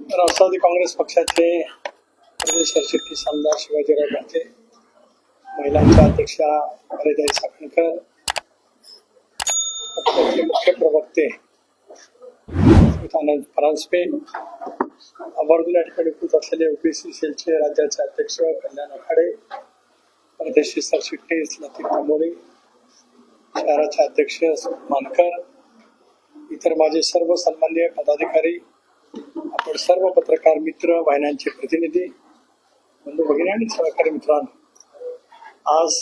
राष्ट्रवादी काँग्रेस पक्षाचे प्रदेश सरचिटणीस आमदार शिवाजीराव गांजे महिलांच्या अध्यक्षा हरिदाई साखणकर पक्षाचे मुख्य प्रवक्ते आनंद परांजपे आवर्जून या ठिकाणी उपस्थित असलेले ओबीसी सेलचे राज्याचे अध्यक्ष कल्याण आखाडे प्रदेश सरचिटणीस लतीफ तांबोळे शहराचे अध्यक्ष मानकर इतर माझे सर्व सन्मान्य पदाधिकारी आपण सर्व पत्रकार मित्र वाहिन्यांचे प्रतिनिधी बंधू भगिनी आणि सहकारी मित्रांनो आज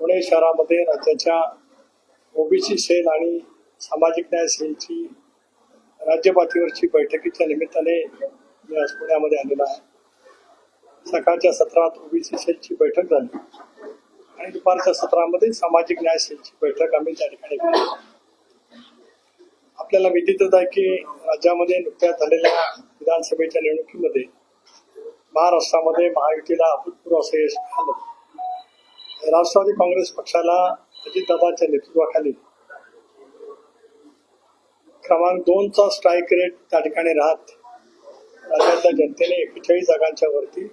पुणे शहरामध्ये राज्याच्या ओबीसी सेल आणि सामाजिक न्याय सेलची राज्य पातळीवरची बैठकीच्या निमित्ताने मी आज पुण्यामध्ये आलेलो आहे. सकाळच्या सत्रात ओबीसी सेलची बैठक झाली आणि दुपारच्या सत्रामध्ये सामाजिक न्याय सेलची बैठक आम्ही त्या ठिकाणी आपल्याला विदितच आहे की राज्यामध्ये नुकत्याच झालेल्या विधानसभेच्या निवडणुकीमध्ये महाराष्ट्रामध्ये महायुतीला अभूतपूर्व असं यश मिळालं राष्ट्रवादी काँग्रेस पक्षाला अजितदादांच्या नेतृत्वाखाली क्रमांक दोनचा स्ट्राईक रेट त्या ठिकाणी राहत. राज्यातल्या जनतेने एकेचाळीस जागांच्या वरती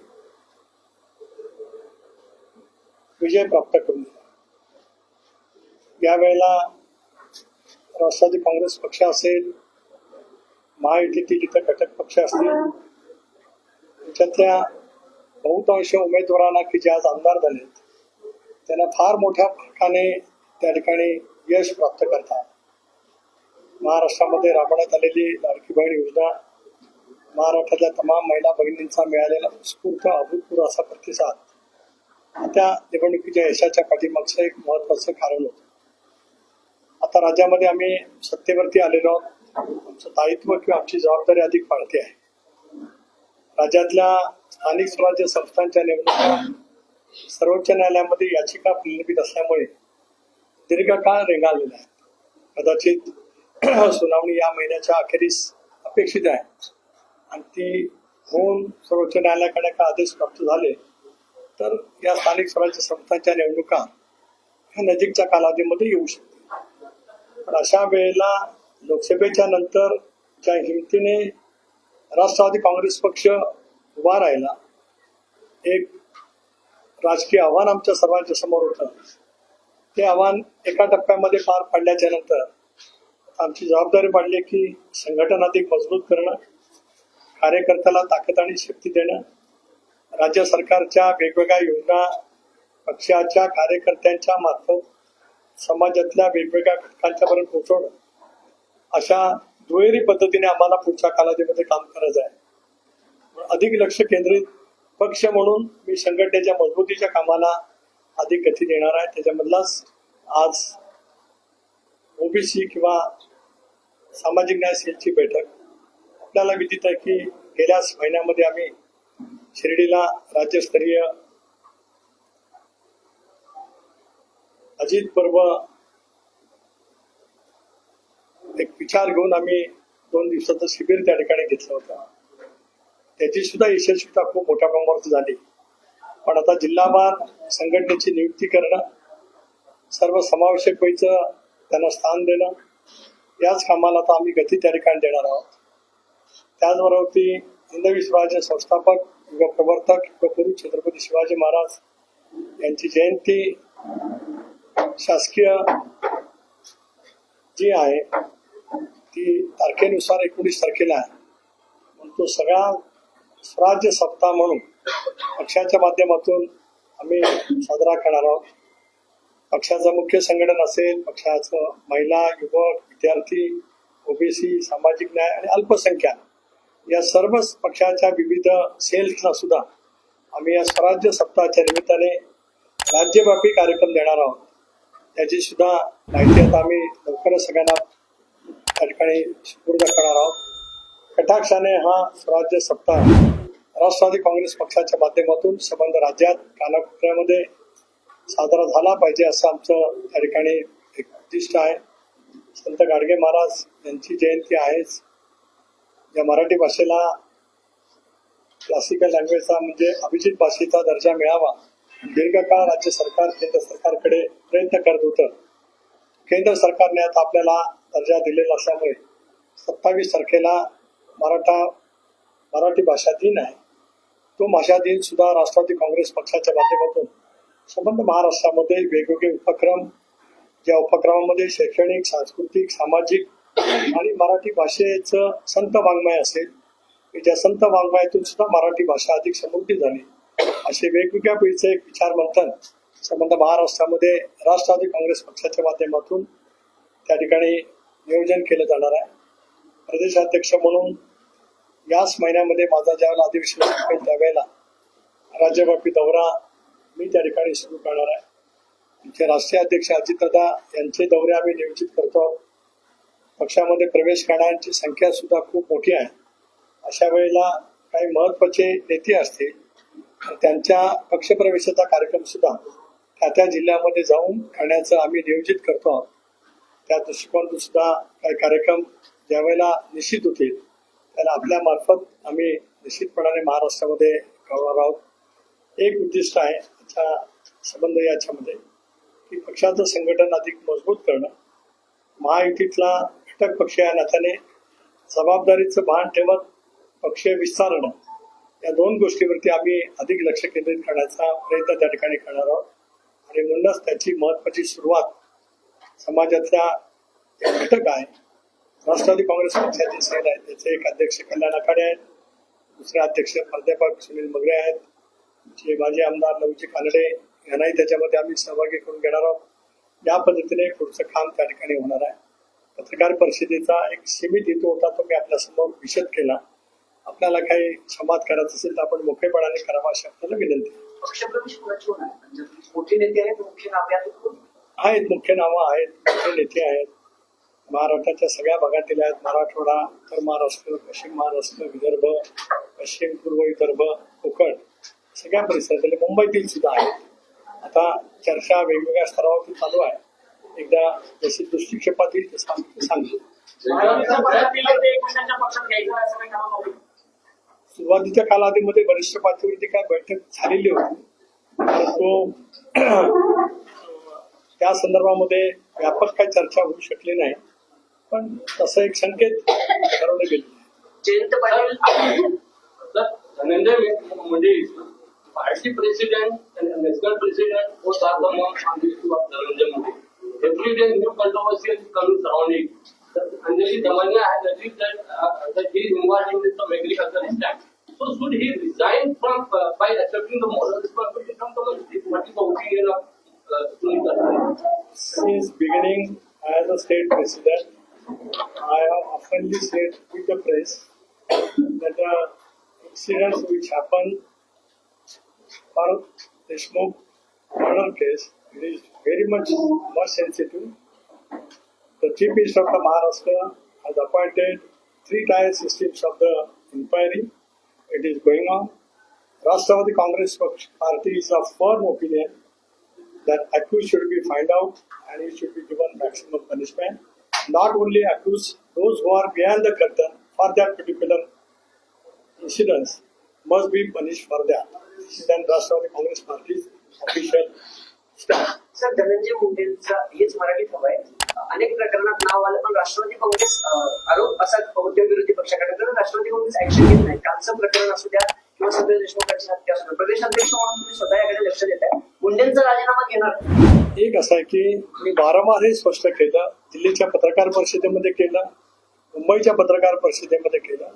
विजय प्राप्त करून दिला. यावेळेला राष्ट्रवादी काँग्रेस पक्ष असेल महायुतीतील इतर घटक पक्ष असतील त्याच्यातल्या बहुतांश उमेदवारांना की जे आज आमदार झाले त्यांना फार मोठ्या फरकाने त्या ठिकाणी यश प्राप्त करतात. महाराष्ट्रामध्ये राबवण्यात आलेली लाडकी बहीण योजना महाराष्ट्रातल्या तमाम महिला भगिनींचा मिळालेला उत्स्फूर्त अभूतपूर्व असा प्रतिसाद त्या निवडणुकीच्या यशाच्या पाठीमागचं एक महत्वाचं कारण होतं. आता राज्यामध्ये आम्ही सत्तेवरती आलेलो आहोत. आमचं दायित्व किंवा आमची जबाबदारी अधिक वाढते आहे. राज्यातल्या स्थानिक स्वराज्य संस्थांच्या निवडणुका सर्वोच्च न्यायालयामध्ये याचिका प्रलंबित असल्यामुळे दीर्घकाळ रेंगाळलेला आहे. कदाचित सुनावणी या महिन्याच्या अखेरीस अपेक्षित आहे. आणि ती होऊन सर्वोच्च न्यायालयाकडे का आदेश प्राप्त झाले तर या स्थानिक स्वराज्य संस्थांच्या निवडणुका ह्या नजीकच्या कालावधीमध्ये येऊ शकतात. पण अशा वेळेला लोकसभेच्या नंतर ज्या हिमतीने राष्ट्रवादी काँग्रेस पक्ष उभा राहिला एक राजकीय आव्हान आमच्या सर्वांच्या समोर होतं. ते आव्हान एका टप्प्यामध्ये पार पाडल्याच्या नंतर आमची जबाबदारी पाडली की संघटन अधिक मजबूत करणं कार्यकर्त्याला ताकद आणि शक्ती देणं राज्य सरकारच्या वेगवेगळ्या योजना पक्षाच्या कार्यकर्त्यांच्या मार्फत समाजातल्या वेगवेगळ्या घटकांच्या पर्यंत पोहोचवणं अशा दुहेरी पद्धतीने आम्हाला पुढच्या कालावधीमध्ये काम करायचं आहे. अधिक लक्ष केंद्रित पक्ष म्हणून मी संघटनेच्या मजबूतीच्या कामाला अधिक गती देणार आहे. त्याच्यामधलाच आज ओबीसी किंवा सामाजिक न्याय सेलची बैठक. आपल्याला विदित आहे की गेल्याच महिन्यामध्ये आम्ही शिर्डीला राज्यस्तरीय अजित पर्व एक विचार घेऊन आम्ही दोन दिवसाचं शिबिर त्या ठिकाणी घेतलं होतं. त्याची सुद्धा यशस्वीता खूप मोठ्या प्रमाणावर झाली. पण आता जिल्हावार संघटनेची नियुक्ती करणं सर्व समावेशक व्हायचं त्यांना स्थान देणं याच कामाला आता आम्ही गती त्या ठिकाणी देणार आहोत. त्याचबरोबर हिंदवी स्वराज्य संस्थापक युवा प्रवर्तक गुरु छत्रपती शिवाजी महाराज यांची जयंती शासकीय जी आहे ती तारखेनुसार एकोणीस तारखेला आहे. पण तो सगळा स्वराज्य सप्ताह म्हणून पक्षाच्या माध्यमातून आम्ही साजरा करणार आहोत. पक्षाचं मुख्य संघटन असेल पक्षाचं महिला युवक विद्यार्थी ओबीसी सामाजिक न्याय आणि अल्पसंख्याक या सर्वच पक्षाच्या विविध सेल्सना सुद्धा आम्ही या स्वराज्य सप्ताहाच्या निमित्ताने राज्यव्यापी कार्यक्रम देणार आहोत. त्याची सुद्धा माहिती आता आम्ही लवकरच सगळ्यांना त्या ठिकाणी सुपूर्द करणार आहोत. कटाक्षाने हा स्वराज्य सप्ताह राष्ट्रवादी काँग्रेस पक्षाच्या माध्यमातून संबंध राज्यात कानाकोपऱ्यामध्ये साजरा झाला पाहिजे असं आमचं त्या ठिकाणी एक उद्दिष्ट आहे. संत गाडगे महाराज यांची जयंती आहेच. या मराठी भाषेला क्लासिकल लँग्वेजचा म्हणजे अभिजित भाषेचा दर्जा मिळावा. दीर्घकाळ राज्य सरकार केंद्र सरकारकडे प्रयत्न करत होतं. केंद्र सरकारने आता आपल्याला दर्जा दिलेला असल्यामुळे सत्तावीस तारखेला मराठा मराठी भाषा दिन आहे. तो भाषा दिन सुद्धा राष्ट्रवादी काँग्रेस पक्षाच्या माध्यमातून संबंध महाराष्ट्रामध्ये वेगवेगळे उपक्रम ज्या उपक्रमामध्ये शैक्षणिक सांस्कृतिक सामाजिक आणि मराठी भाषेचं संत वाङ्मय असेल. ज्या संत वाङ्मयातून सुद्धा मराठी भाषा अधिक समृद्धी झाली. असे वेगवेगळ्या पिढीचे एक विचार मंथन संबंध महाराष्ट्रामध्ये राष्ट्रवादी काँग्रेस पक्षाच्या माध्यमातून त्या ठिकाणी नियोजन केलं जाणार आहे. प्रदेशाध्यक्ष म्हणून याच महिन्यामध्ये माझा ज्यावेळेला अधिवेशन संपेल त्यावेळेला राज्यव्यापी दौरा मी त्या ठिकाणी सुरू करणार आहे. आमचे राष्ट्रीय अध्यक्ष अजितदादा यांचे दौरे आम्ही नियोजित करतो पक्षामध्ये प्रवेश करणाऱ्यांची संख्या सुद्धा खूप मोठी आहे. अशा वेळेला काही महत्त्वाचे नेते असतील त्यांच्या पक्षप्रवेशाचा कार्यक्रम सुद्धा त्या त्या जिल्ह्यामध्ये जाऊन करण्याचं आम्ही नियोजित करतो आहोत. त्या दृष्टिकोनातून सुद्धा काही कार्यक्रम ज्यावेळेला निश्चित होतील त्याला आपल्या मार्फत आम्ही निश्चितपणाने महाराष्ट्रामध्ये करणार आहोत. एक उद्दिष्ट आहे त्याचा संबंध याच्यामध्ये की पक्षाचं संघटन अधिक मजबूत करणं. महायुतीतला घटक पक्ष या नात्याने जबाबदारीचं भान ठेवत पक्ष विस्तारणं. या दोन गोष्टीवरती आम्ही अधिक लक्ष केंद्रित करण्याचा प्रयत्न त्या ठिकाणी करणार आहोत. आणि म्हणूनच त्याची महत्वाची सुरुवात समाजाचा एक घटक आहे. राष्ट्रवादी काँग्रेस पक्षाचे सेल आहेत त्याचे एक अध्यक्ष कल्याण आखाडे आहेत दुसरे अध्यक्ष प्राध्यापक सुनील मगरे आहेत जे माजी आमदार नवजी कानडे यांनाही त्याच्यामध्ये आम्ही सहभागी करून घेणार आहोत. या पद्धतीने पुढचं काम त्या ठिकाणी होणार आहे. पत्रकार परिषदेचा एक सीमित हेतू होता तो मी आपल्यासमोर विशद केला. आपल्याला काही संवाद करायचा असेल तर आपण मोकळेपणाने करावा अशी आपल्याला विनंती? म्हणजे आहेत मुख्य नावे आहेत मुख्य नेते आहेत. महाराष्ट्राच्या सगळ्या भागातील आहेत. मराठवाडा उत्तर महाराष्ट्र पश्चिम महाराष्ट्र विदर्भ पश्चिम पूर्व विदर्भ कोकण सगळ्या परिसरातील मुंबईतील सुद्धा आहेत. आता चर्चा वेगवेगळ्या स्तरावरती चालू आहे. एकदा जशी दृष्टिक्षेपात येईल तसं आम्ही सांगू सुरुवातीच्या कालावधीमध्ये वरिष्ठ पातळीवरती काय बैठक झालेली होती परंतु त्या संदर्भामध्ये व्यापक काही चर्चा होऊ शकली नाही. पण तसं एक संकेत ठरवले गेले. Jayant Patil. Dhananjay Munde party president and national president both are the monks on the issue of Dhananjay Anjali Damania has agreed that, uh, that he is involved in some agricultural stand. So should he resign from, uh, by accepting the moral responsibility from? What is the opinion of uh, Since beginning as a state president, I have oftenly said with the press that the incidents which happened for Deshmukh murder case, it is very much more sensitive. The Chief Minister of the Maharashtra has appointed three tier systems of the inquiry. It is going on. Rashtravari Congress Party is of firm opinion that accused should be found out and he should be given maximum punishment. Not only accused, those who are behind the curtain for that particular incidents must be punished for that. This is then Rashtravari Congress Party's official stand. Sir Dhananjay मुंडेंचा हेच मराठीत हवं आहे अनेक प्रकरणात नाव आलं पण राष्ट्रवादी काँग्रेस आरोप असा उद्योग विरोधी पक्षाकडे कारण राष्ट्रवादी काँग्रेस ऍक्शन घेत नाही. कालचं प्रकरण असू द्या किंवा संजय देशमुखांची हत्या असू द्या. प्रदेशाध्यक्ष म्हणून तुम्ही स्वतः याकडे लक्ष देत आहे. मुंडेंचा राजीनामा घेणार एक असं आहे की मी वारंवार हे स्पष्ट केलं दिल्लीच्या पत्रकार परिषदेमध्ये केलं मुंबईच्या पत्रकार परिषदेमध्ये केलं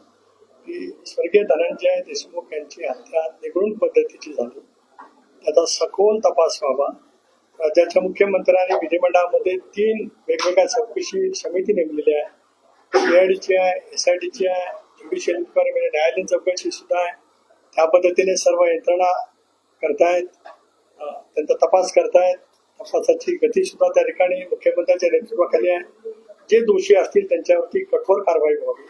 की स्वर्गीय धनंजय देशमुख यांची हत्या निगडून पद्धतीची झाली. त्याचा सखोल तपास व्हावा. राज्याच्या मुख्यमंत्र्यांनी विधिमंडळामध्ये तीन वेगवेगळ्या चौकशी समिती नेमलेली आहे. सीआयडीची आहे एस आय डीची आहे ज्युडिशियल इन्क्वायरी म्हणजे न्यायालयीन चौकशी सुद्धा आहे. त्या पद्धतीने सर्व यंत्रणा करतायत त्यांचा तपास करतायत. तपासाची गती सुद्धा त्या ठिकाणी मुख्यमंत्र्यांच्या नेतृत्वाखाली आहे. जे दोषी असतील त्यांच्यावरती कठोर कारवाई व्हावी.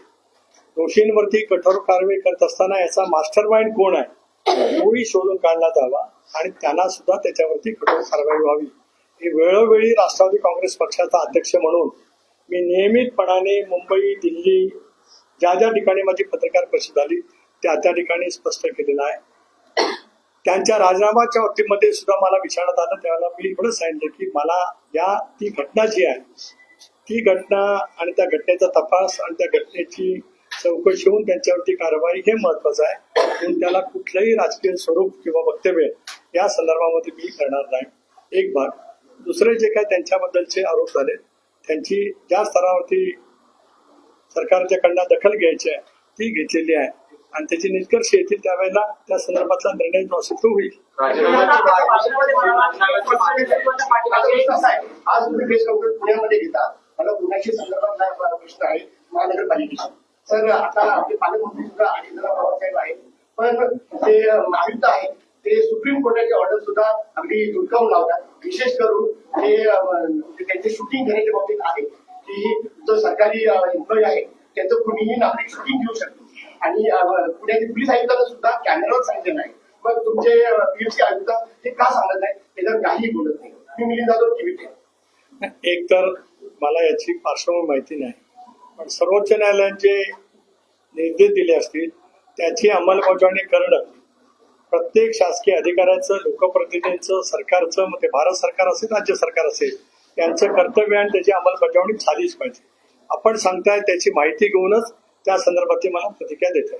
दोषींवरती कठोर कारवाई करत असताना याचा मास्टर माइंड कोण आहे? तोही शोधून काढला जावा आणि त्यांना सुद्धा त्याच्यावरती कठोर कारवाई व्हावी. ही वेळोवेळी राष्ट्रवादी काँग्रेस पक्षाचा अध्यक्ष म्हणून मी नियमितपणाने मुंबई दिल्ली ज्या ज्या ठिकाणी माझी पत्रकार परिषद झाली त्या त्या ठिकाणी स्पष्ट केलेलं आहे. त्यांच्या राजीनामाच्या बाबतीमध्ये सुद्धा मला विचारण्यात आलं. त्यावेळेला मी एवढं सांगितलं की मला या ती घटना जी आहे ती घटना आणि त्या घटनेचा तपास आणि त्या घटनेची चौकशी होऊन त्यांच्यावरती कारवाई हे महत्वाचं आहे. म्हणून त्याला कुठलंही राजकीय स्वरूप किंवा वक्तव्य या संदर्भामध्ये मी करणार नाही. एक भाग. दुसरे जे काही त्यांच्याबद्दलचे आरोप झाले त्यांची ज्या स्तरावरती सरकारच्याकडनं दखल घ्यायची आहे ती घेतलेली आहे. आणि त्याचे निष्कर्ष येतील त्यावेळेला त्या संदर्भातला निर्णय तो होईल. आज पुण्यामध्ये घेता. मला प्रश्न आहे. महानगरपालिकेचा. तर आता आपले पालकमंत्री सुद्धा आणि जरा पवारसाहेब आहेत. पण जे आयुक्त आहेत. ते सुप्रीम कोर्टाचे ऑर्डर सुद्धा अगदी दुर्कावून लावतात. विशेष करून हे त्यांचे शूटिंग घेण्याच्या बाबतीत आहे की जो सरकारी एम्प्लॉई आहे त्याचं कुणीही नागरिक शूटिंग घेऊ शकतो आणि पुण्याचे पोलीस आयुक्तांना सुद्धा कॅमेरावर सांगितलं नाही. मग तुमचे पीएमसी आयुक्त ते का सांगत नाही? त्याच्यावर काही बोलत नाही. तुम्ही मिलिंद जाधव टीव्ही एक तर मला याची पार्श्वभूमी माहिती नाही. पण सर्वोच्च न्यायालयाचे निर्देश दिले असतील त्याची अंमलबजावणी करणं प्रत्येक शासकीय अधिकाऱ्याचं लोकप्रतिनिधींचं सरकारचं मग ते भारत सरकार असेल राज्य सरकार असेल त्यांचं कर्तव्य आणि त्याची अंमलबजावणी झालीच पाहिजे. आपण सांगताय त्याची माहिती घेऊनच त्या संदर्भातली मला प्रतिक्रिया देते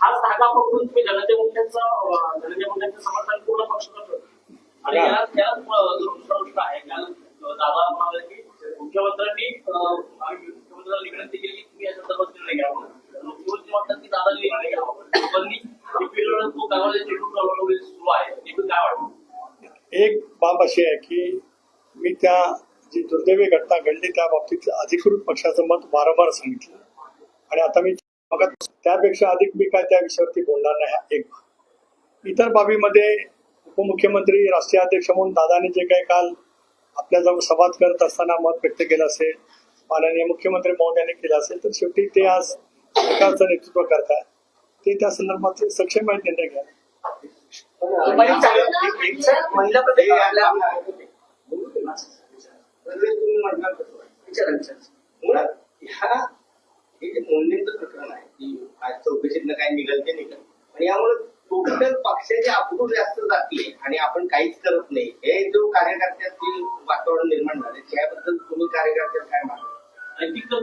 हा धागा पकडून तुम्ही धनंजय मुंडेंचं धनंजय मुंडेचं समर्थन पूर्ण पक्ष करतो मुख्यमंत्र्यांनी मुख्यमंत्र्यांना विनंती केली की तुम्ही या संदर्भात निर्णय घ्यावा मुख्यमंत्री म्हणतात की दादा निर्णय घ्यावा मी तो सुरू आहे. एकूण काय वाटतं एक बाब अशी आहे की मी त्या जी दुर्दैवी घटना घडली त्या बाबतीत अधिकृत पक्षाचं मत वारंवार सांगितलं. आणि आता मी त्यापेक्षा अधिक मी काय त्या विषयावरती बोलणार नाही एक. इतर बाबीमध्ये उपमुख्यमंत्री राष्ट्रीय अध्यक्ष म्हणून दादाने जे काही काल आपल्याजवळ संवाद करत असताना मत व्यक्त केलं असेल माननीय मुख्यमंत्री महोदयाने केलं असेल तर शेवटी ते आज सरकारचं नेतृत्व करतात ते त्या संदर्भात सक्षम आहेत निर्णय घ्या. हे जे प्रकरण आहे की आज चौकशीतनं काय निघाल ते निघाल आणि यामुळे टोटल पक्षाची अप्रूव्ह जास्त जाते आणि आपण काहीच करत नाही. हे जो कार्यकर्त्यातील वातावरण निर्माण झाले त्याबद्दल तुम्ही कार्यकर्त्यात काय विचार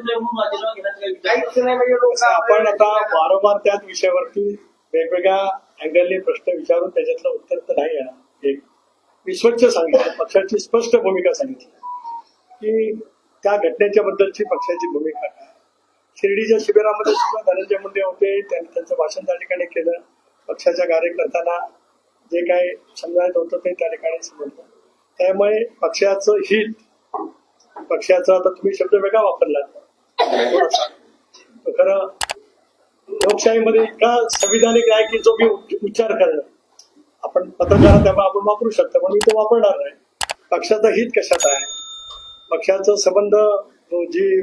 काहीच नाही म्हणजे लोक आपण आता वारंवार त्याच विषयावरती वेगवेगळ्या अँगलने प्रश्न विचारून त्याच्यातलं उत्तर तर नाही आहे. एक मी स्वच्छ सांगितलं पक्षाची स्पष्ट भूमिका सांगितली. की त्या घटनेच्या बद्दलची पक्षाची भूमिका काय? शिर्डीच्या शिबिरामध्ये सुद्धा धनंजय मुंडे होते त्यांनी त्यांचं भाषण त्या ठिकाणी केलं. पक्षाच्या कार्यकर्त्यांना जे काही समजायचं होतं ते त्या ठिकाणी समजलं. त्यामुळे पक्षाचं हित पक्षाचा आता तुम्ही शब्द वेगळा वापरला. खरं लोकशाहीमध्ये इतका संविधानिक आहे की जो मी उच्चार करणार. आपण पत्रकार त्यामुळे आपण वापरू शकतो पण मी तो वापरणार नाही. पक्षाचं हित कशात आहे? पक्षाचं संबंध जी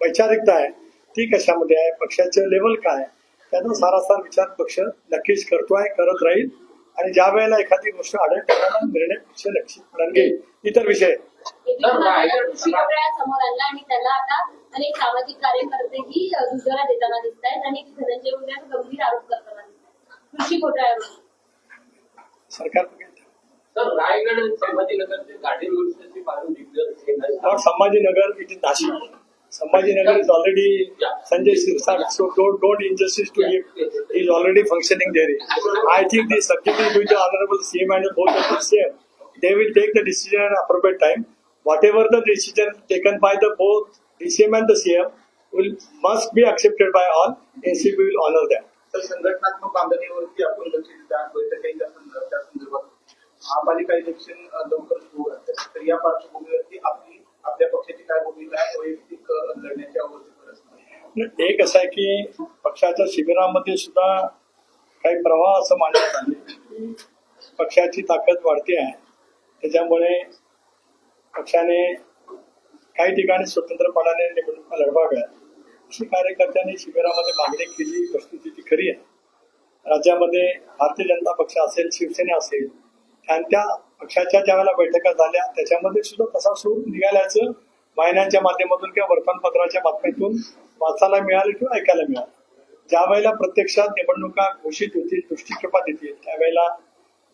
वैचारिकता आहे ती कशामध्ये आहे? पक्षाचं लेवल काय आहे? त्याचा सारासार विचार पक्ष नक्कीच करतोय करत राहील. आणि ज्या वेळेला एखादी गोष्ट आढळ निर्णय पक्ष निश्चितपणे घेईल इतर विषय. समोर आणला आणि त्याला आता अनेक सामाजिक कार्यकर्तेही अ, दुजोरा देताना दिसत आहेत आणि धनंजय मुंडेंवर गंभीर आरोप करताना कृषी घोटाळ्यावर सरकार बघेल तर रायगड आणि संभाजीनगरचे गाडी व्यवस्थेची पालन दिग्गज Not Sambhajinagar, it is Nashik. Sambhajinagar is already Sanjay Sirsat, so don't, don't injustice to him. He is already functioning there. I think the subject is with the Honorable CM and both of the CM. They will take the decision at appropriate time. Whatever the decision taken by the both DCM and the CM will must be accepted by all. NCB will honor that. तर संघटनात्मक कामगिरीवरती आपण लक्ष द्या बैठकीच्या संदर्भात त्या संदर्भात महापालिका इलेक्शन अ, लवकर सुरू आहे तर या पार्श्वभूमीवरती आपली आपल्या पक्षाची काय भूमिका आहे? वैयक्तिक लढण्याच्या एक असं आहे की पक्षाच्या शिबिरामध्ये सुद्धा काही प्रवाह असं मांडण्यात आले. पक्षाची ताकद वाढते आहे. त्याच्यामुळे पक्षाने काही ठिकाणी स्वतंत्रपणाने निवडणुका लढवाव्या अशी कार्यकर्त्यांनी शिबिरामध्ये मागणी केली वस्तुस्थिती ती खरी आहे. राज्यामध्ये भारतीय जनता पक्ष असेल शिवसेना असेल आणि त्या पक्षाच्या ज्या वेळेला बैठका झाल्या त्याच्यामध्ये सुद्धा तसा सूर निघाल्याचं वाहिन्यांच्या माध्यमातून किंवा वर्तमानपत्राच्या बातमीतून वाचायला मिळालं किंवा ऐकायला मिळालं. ज्या वेळेला प्रत्यक्षात निवडणुका घोषित होतील दृष्टिक्षेपात येतील त्यावेळेला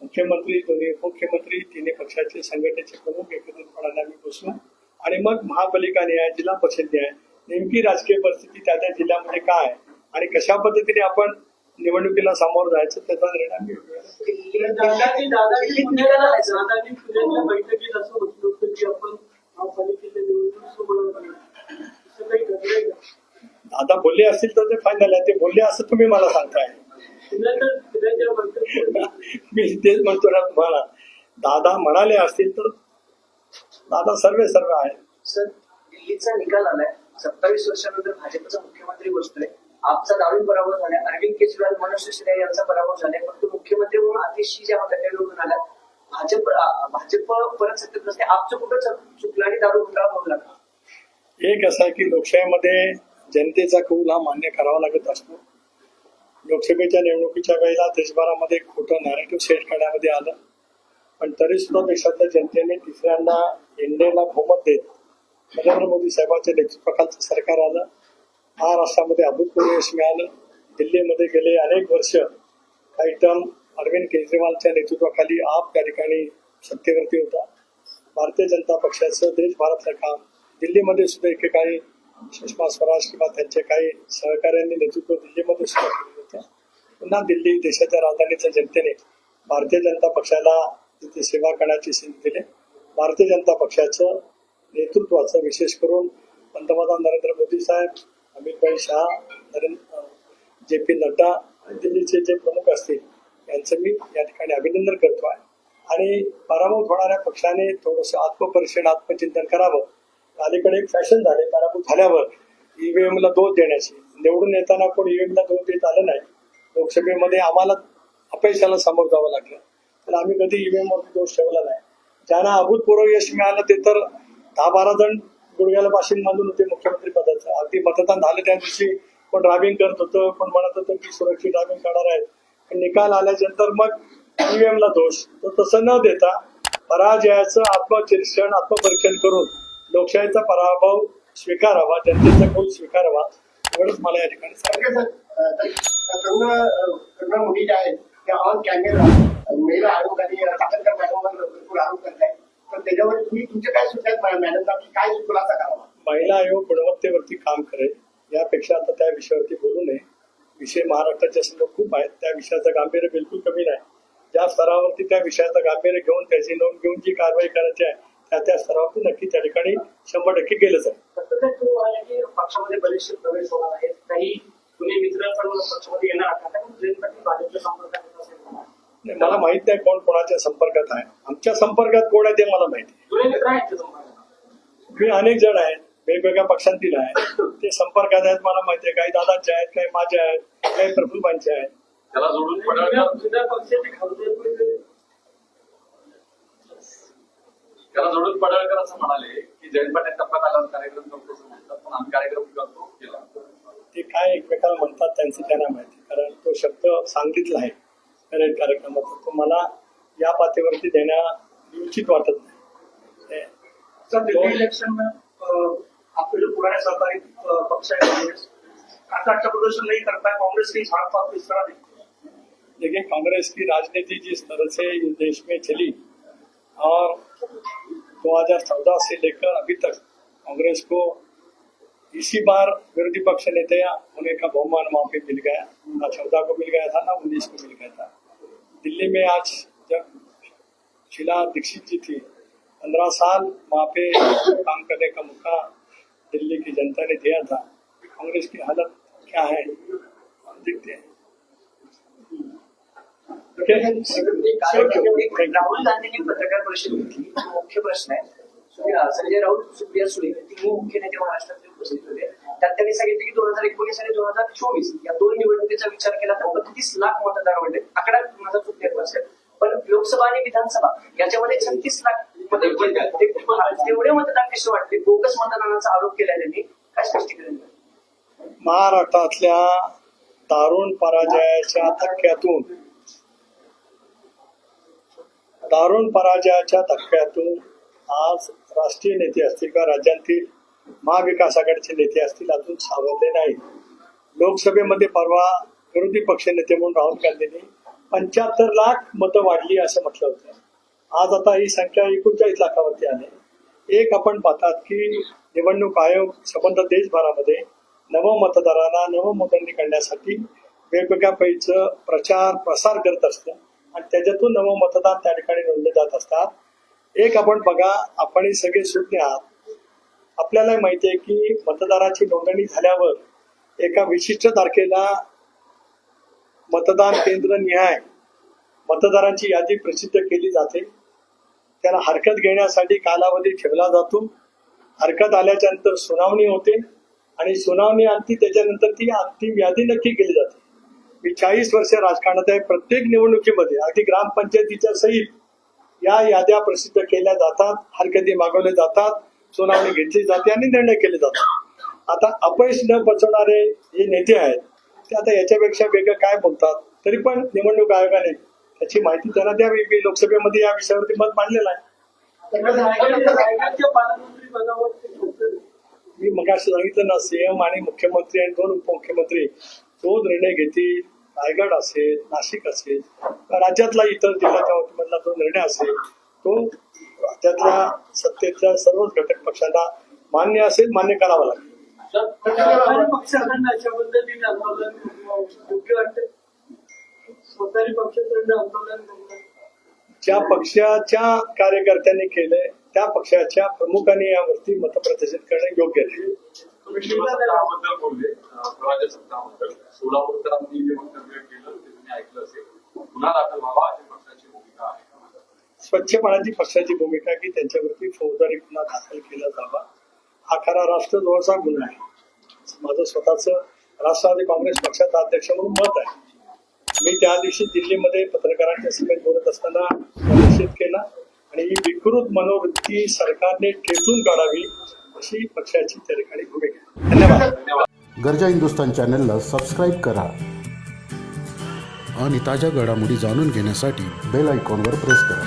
मुख्यमंत्री दोन्ही उपमुख्यमंत्री तिन्ही पक्षाचे संघटनेचे प्रमुख एकत्रितपणाने आम्ही बसू. आणि मग महापालिका न्याय जिल्हा परिषद न्याय नेमकी राजकीय परिस्थिती त्या त्या जिल्ह्यामध्ये काय आहे आणि कशा पद्धतीने आपण निवडणुकीला सामोरं जायचं त्याचा निर्णय आता बोलले असतील तर ते फायनल आहे. ते बोलले असं तुम्ही मला सांगताय. मी तेच म्हणतो ना तुम्हाला. दादा म्हणाले असतील तर दादा सर्वे सर्व आहे सर दिल्लीचा निकाल आलाय. सत्तावीस वर्षानंतर भाजपचा मुख्यमंत्री बसतोय. आपचा दारुण पराभव झाला अरविंद केजरीवाल मनोज सिसोदिया यांचा पराभव झालाय फक्त मुख्यमंत्री म्हणून अतिशय ज्या गटाला निवडून आल्या भाजप भाजप परत सत्तेत नसते आपचं कुठं चुकलं आणि दारू घोटाळा होऊ लागला एक असं आहे की लोकशाहीमध्ये जनतेचा कौल हा मान्य करावा लागत असतो. लोकसभेच्या निवडणुकीच्या वेळेला देशभरामध्ये खोटं नॅरेटिव्ह सेट करण्यामध्ये आलं. पण तरी सुद्धा देशातल्या जनतेने तिसऱ्यांदा इंडियाला बहुमत देत नरेंद्र मोदी साहेबांच्या नेतृत्वाखालचं सरकार आलं. महाराष्ट्रामध्ये अभूतपूर्व यश मिळालं. दिल्लीमध्ये गेले अनेक वर्ष काही टर्म अरविंद केजरीवालच्या नेतृत्वाखाली आप त्या ठिकाणी सत्तेवरती होता. भारतीय जनता पक्षाचं देशभरातलं काम. दिल्लीमध्ये सुद्धा एकेकाळी सुषमा स्वराज किंवा त्यांचे काही सहकाऱ्यांनी नेतृत्व दिल्लीमध्ये सुद्धा केलं होतं. पुन्हा दिल्ली देशाच्या राजधानीच्या जनतेने भारतीय जनता पक्षाला तिथे सेवा करण्याची संधी दिली. भारतीय जनता पक्षाचं नेतृत्वाचं विशेष करून पंतप्रधान नरेंद्र मोदी साहेब अमित भाई शहा नरेंद्र जे पी नड्डा दिल्लीचे जे प्रमुख असतील यांचं मी या ठिकाणी अभिनंदन करतो आहे. आणि पराभूत होणाऱ्या पक्षाने थोडंसं आत्मपरीक्षण आत्मचिंतन करावं. अलीकडे एक फॅशन झाले पराभूत झाल्यावर ईव्हीएम ला दोष देण्याची. निवडून येताना कोण ईव्हीएम ला दोष देत आलं नाही. लोकसभेमध्ये आम्हाला अपयशाला सामोरं जावं लागलं. तर आम्ही कधी ईव्हीएम वरती दोष ठेवला नाही. ज्यांना अभूतपूर्व यश मिळालं ते तर दहा बारा जण गुडघ्याला पाशीन बांधून होते मुख्यमंत्री पदाचं. अगदी मतदान झालं त्या दिवशी. कोण ड्रायव्हिंग करत होतं कोण म्हणत होतं की सुरक्षित ड्रायव्हिंग करणार आहेत. पण निकाल आल्याच्यानंतर मग ईव्हीएमला दोष. तर तसं न देता पराजयाचं आत्मचिरक्षण आत्मपरीक्षण करून लोकशाहीचा पराभव स्वीकारावा जनतेचा कौल स्वीकारावा. एवढंच मला या ठिकाणी सांगायचं आहे. मुली ज्या आहेत त्या ऑन कॅमेरा महिला आरोप आणि साखरकर मॅडमवर भरपूर आरोप तर त्याच्यावर तुम्ही तुमचे काय सुचतात मॅडमचा की काय खुलासा करावा महिला आयोग गुणवत्तेवरती काम करेल. यापेक्षा आता त्या विषयावरती बोलू नये. विषय महाराष्ट्राच्या समोर खूप आहेत. त्या विषयाचं गांभीर्य बिलकुल कमी नाही. ज्या स्तरावरती त्या विषयाचं गांभीर्य घेऊन त्याची नोंद घेऊन जी कारवाई करायची आहे त्या त्या स्तरावरती नक्की त्या ठिकाणी शंभर टक्के केलं जाईल. पक्षामध्ये बरेचसे प्रवेश होणार आहेत. काही जुने मित्र पण पक्षामध्ये येणार मला माहीत नाही कोण कोणाच्या संपर्कात आहे. आमच्या संपर्कात कोण आहे ते मला माहिती मी अनेक जण आहेत. वेगवेगळ्या पक्षांतील आहेत. ते संपर्कात आहेत मला माहिती आहे. काही दादांचे आहेत काही माझे आहेत काही प्रफुल्बांचे आहेत. त्याला जोडून त्याला जोडून पडळकर असं म्हणाले की जयंत पाटील टप्प्यात आल्यावर कार्यक्रम करतो असं म्हणतात. पण आम्ही कार्यक्रम करतो केला. ते काय एकमेकाला म्हणतात त्यांचं त्यांना माहिती. कारण तो शब्द सांगितला आहे. परेड कार्यक्रमात तो मला या पातळीवरती देण्या उचित वाटत नाही. इलेक्शन आपके जो पुराने सरकारी पक्ष है कांग्रेस काफ़ी अच्छा प्रदर्शन नहीं करता है कांग्रेस की झाड़ को इस तरह देखिए, कांग्रेस की राजनीति जिस तरह से इस देश में चली, और 2014 से लेकर अभी तक कांग्रेस को इसी बार विरोधी पक्ष नेता होने का बहुमान वहाँ पे मिल गया। ना चौदह को मिल गया था, ना उन्नीस को मिल गया था। दिल्ली में आज जब शीला दीक्षित जी थी, पंद्रह साल वहाँ पे काम करने का मौका दिल्ली की जनता ने दिया था कांग्रेस की हालत क्या है देखते हैं। राहुल गांधी ने पत्रकार परिषद घेतली मुख्य प्रश्न आहे संजय राऊत सुप्रिया सुळे तिन्ही मुख्य नेते महाराष्ट्रातले उपस्थित होते. त्यात त्यांनी सांगितले की दोन हजार एकोणीस आणि दोन हजार चोवीस या दोन निवडणुकीचा विचार केला तर बत्तीस लाख मतदार वाढले आकडा माझा चुकलेला पण लोकसभा आणि विधानसभा याच्यामध्ये छत्तीस लाख तेवढे मतदान कसे वाटते? बोगस मतदानाचा आरोप केला त्यांनी. काय स्पष्टीकरण महाराष्ट्रातल्या दारुण पराजयाच्या धक्क्यातून दारुण पराजयाच्या धक्क्यातून आज राष्ट्रीय नेते असतील किंवा राज्यांतील महाविकास आघाडीचे नेते असतील अजून सावरले नाही लोकसभेमध्ये परवा विरोधी पक्ष नेते म्हणून राहुल गांधींनी पंच्याहत्तर लाख मतं वाढली असं म्हटलं होतं. आज आता ही संख्या एकोणचाळीस लाखावरती आली. एक आपण पाहतात की निवडणूक आयोग संबंध देशभरामध्ये नवमतदारांना नवमतदारी करण्यासाठी वेगवेगळ्या पैचं प्रचार प्रसार करत असतं आणि त्याच्यातून नवमतदार त्या ठिकाणी नोंदले जात असतात. एक आपण बघा आपण सगळे सुज्ञ आहात. आपल्याला माहिती आहे की मतदाराची नोंदणी झाल्यावर एका विशिष्ट तारखेला मतदान केंद्र निहाय मतदारांची यादी प्रसिद्ध केली जाते. त्याला हरकत घेण्यासाठी कालावधी ठेवला जातो. हरकत आल्याच्यानंतर सुनावणी होते आणि सुनावणी आणती त्याच्यानंतर ती अंतिम यादी नक्की केली जाते. मी चाळीस वर्ष राजकारणात आहे. प्रत्येक निवडणुकीमध्ये अगदी ग्रामपंचायतीच्या सहित या याद्या प्रसिद्ध केल्या जातात हरकती मागवल्या जातात सुनावणी घेतली जाते आणि निर्णय केले जातात. आता अपयश न बचवणारे जे नेते आहेत ते आता याच्यापेक्षा वेगळं काय बोलतात? तरी पण निवडणूक आयोगाने त्याची माहिती त्यांना द्यावी. मी लोकसभेमध्ये या विषयावरती मत मांडलेलं आहे. रायगडच्या पालकमंत्री मी सांगितलं ना सीएम आणि मुख्यमंत्री आणि दोन उपमुख्यमंत्री तो निर्णय घेतील रायगड असेल नाशिक असेल राज्यातला इतर जिल्ह्याच्या वतीमधला जो निर्णय असेल तो राज्यातल्या सत्तेच्या सर्वच घटक पक्षांना मान्य असेल मान्य करावा लागेल. सरकारी योग्य वाटते स्वतःही आंदोलन ज्या पक्षाच्या कार्यकर्त्यांनी केलंय त्या पक्षाच्या प्रमुखांनी यावरती मतप्रदर्शित करणं योग्य नाही. बोलले अं, स्वराज्य सत्ताबद्दल सोलापूरकरांनी जे वक्तव्य केलं ते तुम्ही ऐकलं असेल. पुन्हा दाखल व्हावा अशी पक्षाची भूमिका आहे. स्वच्छपणाची पक्षाची भूमिका की त्यांच्यावरती फौजदारी गुन्हा दाखल केला जावा. हा खरा राष्ट्रद्रोहाचा गुन्हा आहे. माझं स्वतःच राष्ट्रवादी काँग्रेस पक्षाचा अध्यक्ष म्हणून मत आहे. मी त्या दिवशी दिल्लीमध्ये पत्रकारांच्या सभेत बोलत असताना निश्चित केला आणि ही विकृत मनोवृत्ती सरकारने ठेचून काढावी अशी पक्षाची त्या ठिकाणी भूमिका धन्यवाद. गरजा हिंदुस्तान चॅनलला सबस्क्राईब करा आणि ताज्या घडामोडी जाणून घेण्यासाठी बेल आयकॉनवर प्रेस करा.